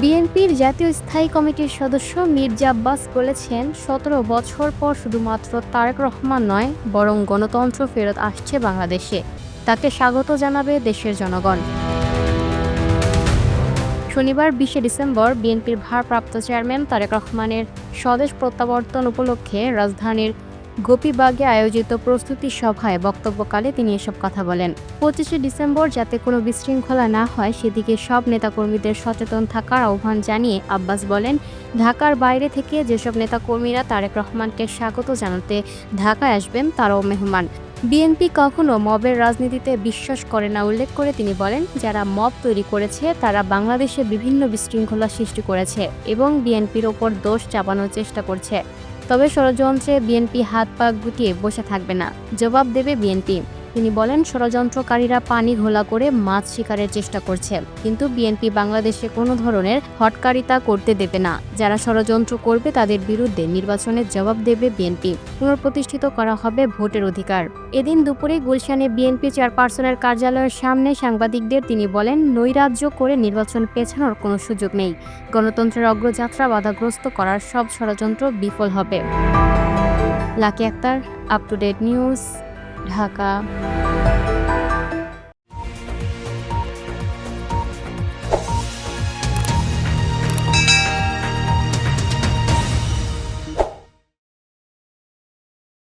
বিএনপির জাতীয় স্থায়ী কমিটির সদস্য মির্জা আব্বাস বলেছেন, সতেরো বছর পর শুধুমাত্র তারেক রহমান নয়, বরং গণতন্ত্র ফেরত আসছে বাংলাদেশে। তাকে স্বাগত জানাবে দেশের জনগণ। শনিবার বিশে ডিসেম্বর বিএনপির ভারপ্রাপ্ত চেয়ারম্যান তারেক রহমানের স্বদেশ প্রত্যাবর্তন উপলক্ষে রাজধানীর গোপীবাগে আয়োজিত প্রস্তুতি সভায় বক্তব্যকালে তিনি এসব কথা বলেন। পঁচিশে ডিসেম্বর যাতে কোনো বিশৃঙ্খলা না হয়, সেদিকে সব নেতাকর্মীদের সচেতন থাকার আহ্বান জানিয়ে আব্বাস বলেন, ঢাকার বাইরে থেকে যেসব নেতাকর্মীরা তারেক রহমানকে স্বাগত জানাতে ঢাকায় আসবেন, তারাও মেহমান। বিএনপি কখনো মবের রাজনীতিতে বিশ্বাস করে না উল্লেখ করে তিনি বলেন, যারা মব তৈরি করেছে, তারা বাংলাদেশে বিভিন্ন বিশৃঙ্খলা সৃষ্টি করেছে এবং বিএনপির ওপর দোষ চাপানোর চেষ্টা করছে। তবে ষড়যন্ত্রে বিএনপি হাত পা গুটিয়ে বসে থাকবে না। জবাব দেবে বিএনপি। তিনি বলেন, ষড়যন্ত্রকারীরা পানি ঘোলা করে মাছ শিকারের চেষ্টা করছে, কিন্তু বিএনপি বাংলাদেশে কোনো ধরনের হটকারিতা করতে দেবে না। যারা ষড়যন্ত্র করবে তাদের বিরুদ্ধে নির্বাচনের জবাব দেবে বিএনপি। পুনঃপ্রতিষ্ঠিত করা হবে ভোটের অধিকার। এদিন দুপুরে গুলশানে বিএনপি চেয়ারপারসনের কার্যালয়ের সামনে সাংবাদিকদের তিনি বলেন, নৈরাজ্য করে নির্বাচন পেছানোর কোনো সুযোগ নেই। গণতন্ত্রের অগ্রযাত্রা বাধাগ্রস্ত করার সব ষড়যন্ত্র বিফল হবে। Lucky Akter up to date news Dhaka.